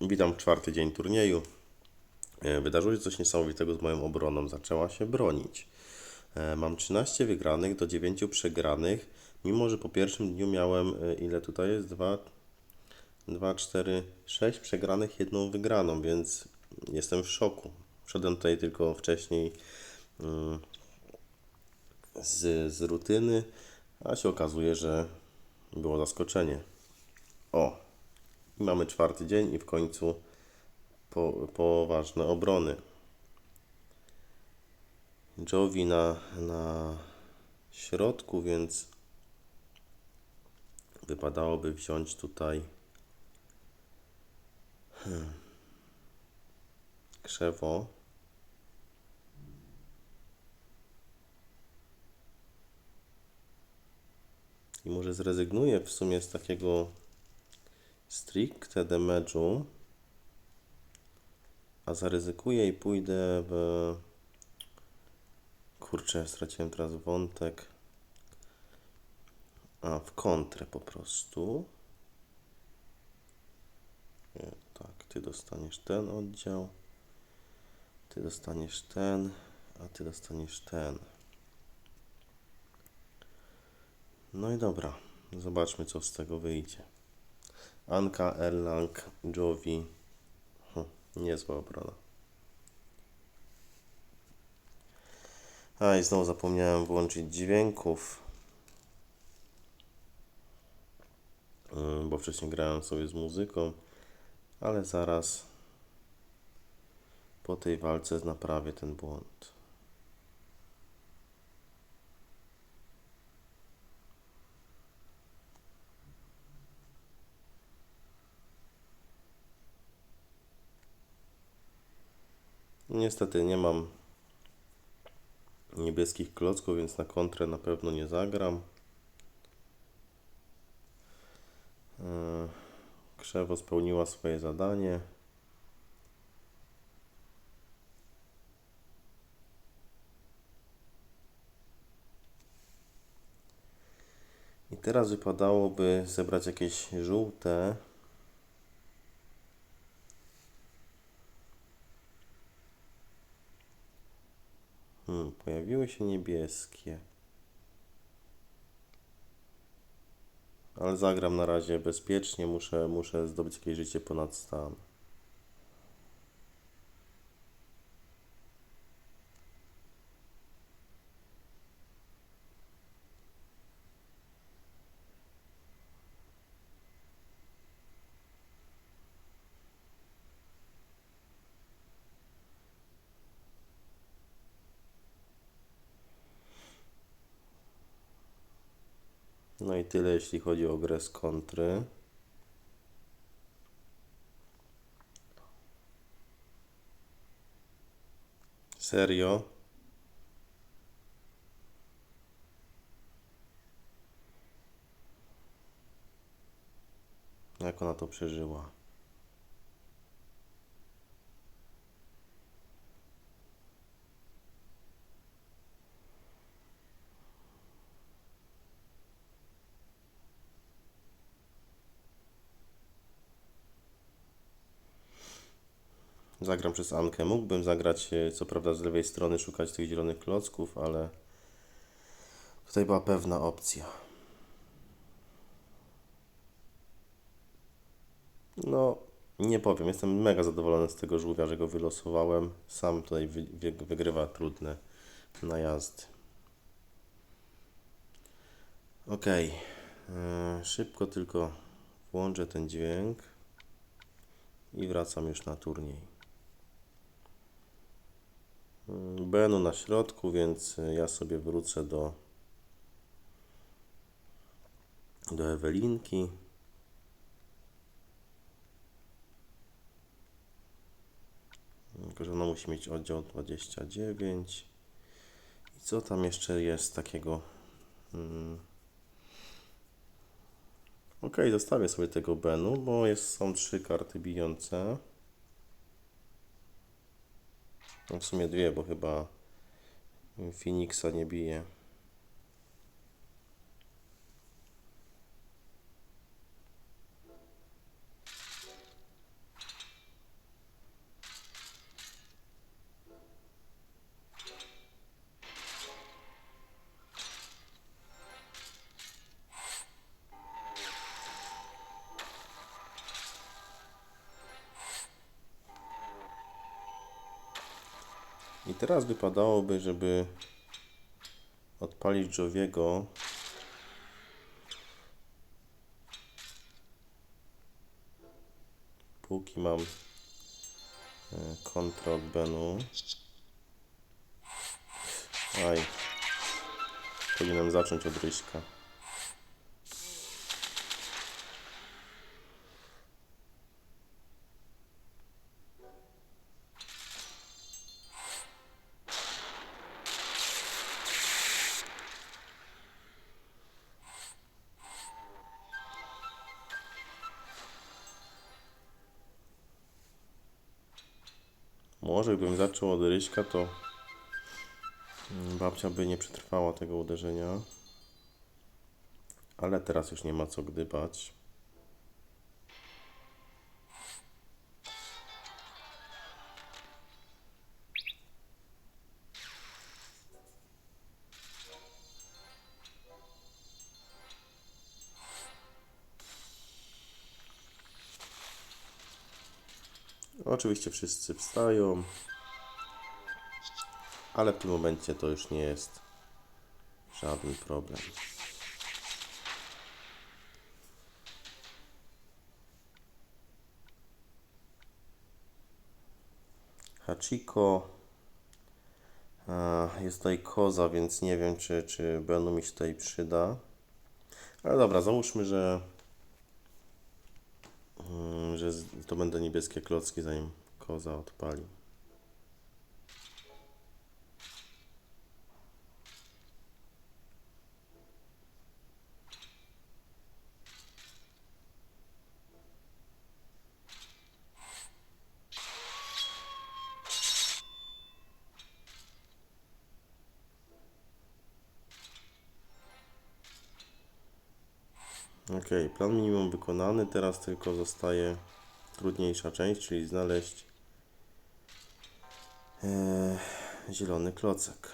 Witam czwarty dzień turnieju. E, Wydarzyło się coś niesamowitego z moją obroną. Zaczęła się bronić. E, Mam 13 wygranych do 9 przegranych, mimo że po pierwszym dniu miałem, e, ile tutaj jest? 2, 2 4, 6 przegranych, jedną wygraną, więc jestem w szoku. Wszedłem tutaj tylko wcześniej mm, z, z rutyny, a się okazuje, że było zaskoczenie. O, mamy czwarty dzień i w końcu po, poważne obrony. Jovi na, na środku, więc wypadałoby wziąć tutaj hmm, krzewo. I może zrezygnuję w sumie z takiego stricte damage'u, a zaryzykuję i pójdę w... Kurczę, straciłem teraz wątek. A, w kontrę po prostu. Nie, tak, ty dostaniesz ten oddział. Ty dostaniesz ten, a ty dostaniesz ten. No i dobra, zobaczmy co z tego wyjdzie. Anka, Erlang, Jovi. Hm, niezła obrona. A i znowu zapomniałem włączyć dźwięków. Bo wcześniej grałem sobie z muzyką, ale zaraz po tej walce naprawię ten błąd. Niestety nie mam niebieskich klocków, więc na kontrę na pewno nie zagram. Yy, Krzewo spełniła swoje zadanie. I teraz wypadałoby zebrać jakieś żółte. Hmm, pojawiły się niebieskie. Ale zagram na razie bezpiecznie, muszę, muszę zdobyć jakieś życie ponad stan. No i tyle, jeśli chodzi o grę z kontry. Serio? Jak ona to przeżyła? Zagram przez Ankę. Mógłbym zagrać, e, co prawda, z lewej strony, szukać tych zielonych klocków, ale tutaj była pewna opcja. No, nie powiem. Jestem mega zadowolony z tego żółwia, że go wylosowałem. Sam tutaj wy, wy, wygrywa trudne najazdy. Ok. E, szybko tylko włączę ten dźwięk i wracam już na turniej. Benu na środku, więc ja sobie wrócę do, do Ewelinki. Tylko, że ona musi mieć oddział 29. I co tam jeszcze jest takiego? Mm. Ok, zostawię sobie tego Benu, bo jest, są trzy karty bijące. No w sumie dwie, bo chyba Phoenixa nie bije. I teraz wypadałoby, żeby odpalić Joviego. Póki mam e, kontrę od Benu. Aj. Powinienem zacząć od Ryśka. Może gdybym zaczął od Ryśka, to babcia by nie przetrwała tego uderzenia. Ale teraz już nie ma co gdybać. Oczywiście wszyscy wstają, ale w tym momencie to już nie jest żaden problem. Hachiko. Jest tutaj koza, więc nie wiem, czy, czy będą mi się tutaj przyda. Ale dobra, załóżmy, że Mm, że z- to będą niebieskie klocki, zanim koza odpali. Ok, plan minimum wykonany. Teraz tylko zostaje trudniejsza część, czyli znaleźć e, zielony klocek.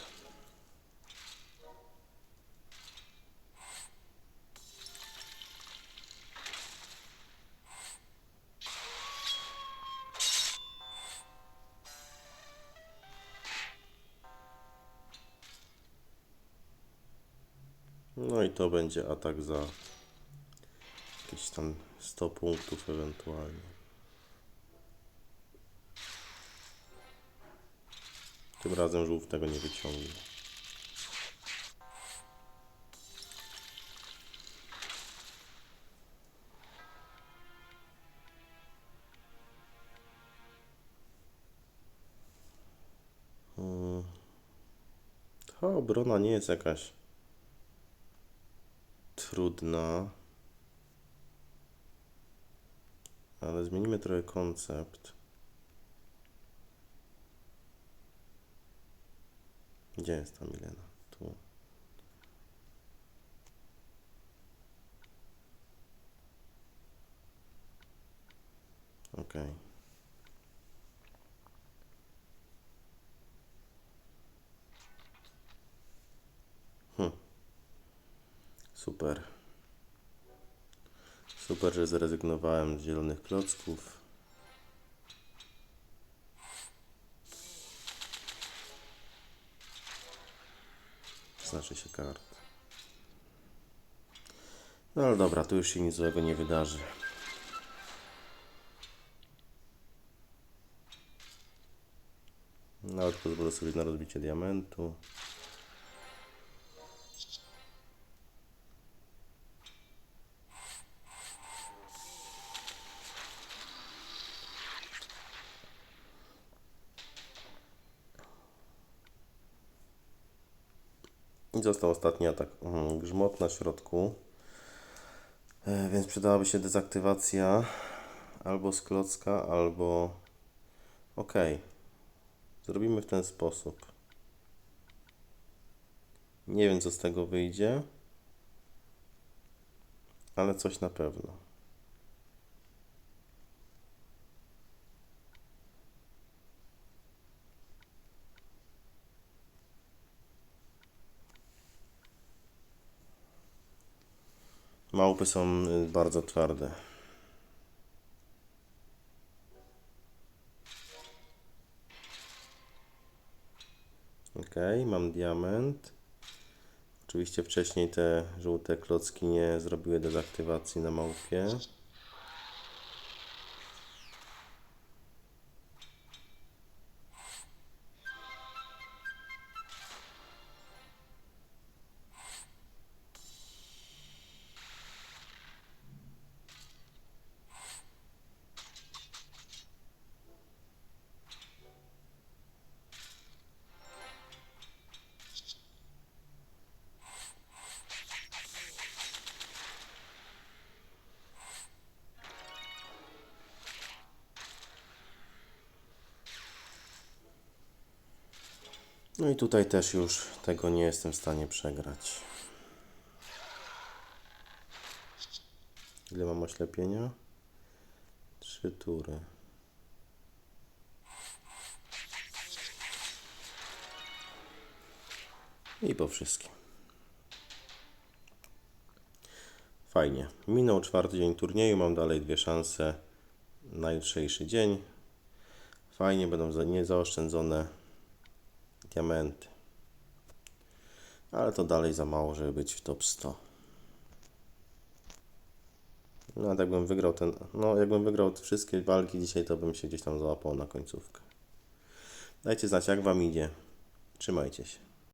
No i to będzie atak za jakieś tam 100 punktów ewentualnie. Tym razem żółw tego nie wyciągnie. Hmm. Ta obrona nie jest jakaś trudna. Ale zmienimy trochę koncept. Gdzie jest ta Milena? Tu. Okej. Hm. Super. Super, że zrezygnowałem z zielonych klocków. Znaczy się kart. No ale dobra, tu już się nic złego nie wydarzy. Nawet pozwolę sobie na rozbicie diamentu. Został ostatni atak. Mhm, Grzmot na środku. E, Więc przydałaby się dezaktywacja albo z klocka, albo... Ok. Zrobimy w ten sposób. Nie wiem, co z tego wyjdzie, ale coś na pewno. Małpy są y, bardzo twarde. Ok, mam diament. Oczywiście wcześniej te żółte klocki nie zrobiły dezaktywacji na małpie. No i tutaj też już tego nie jestem w stanie przegrać. Ile mam oślepienia? Trzy tury. I po wszystkim. Fajnie. Minął czwarty dzień turnieju, mam dalej dwie szanse na jutrzejszy dzień. Fajnie, będą za- niezaoszczędzone diamenty. Ale to dalej za mało, żeby być w top 100. No, a jakbym wygrał ten, no, jakbym wygrał wszystkie walki dzisiaj, to bym się gdzieś tam załapał na końcówkę. Dajcie znać, jak Wam idzie. Trzymajcie się.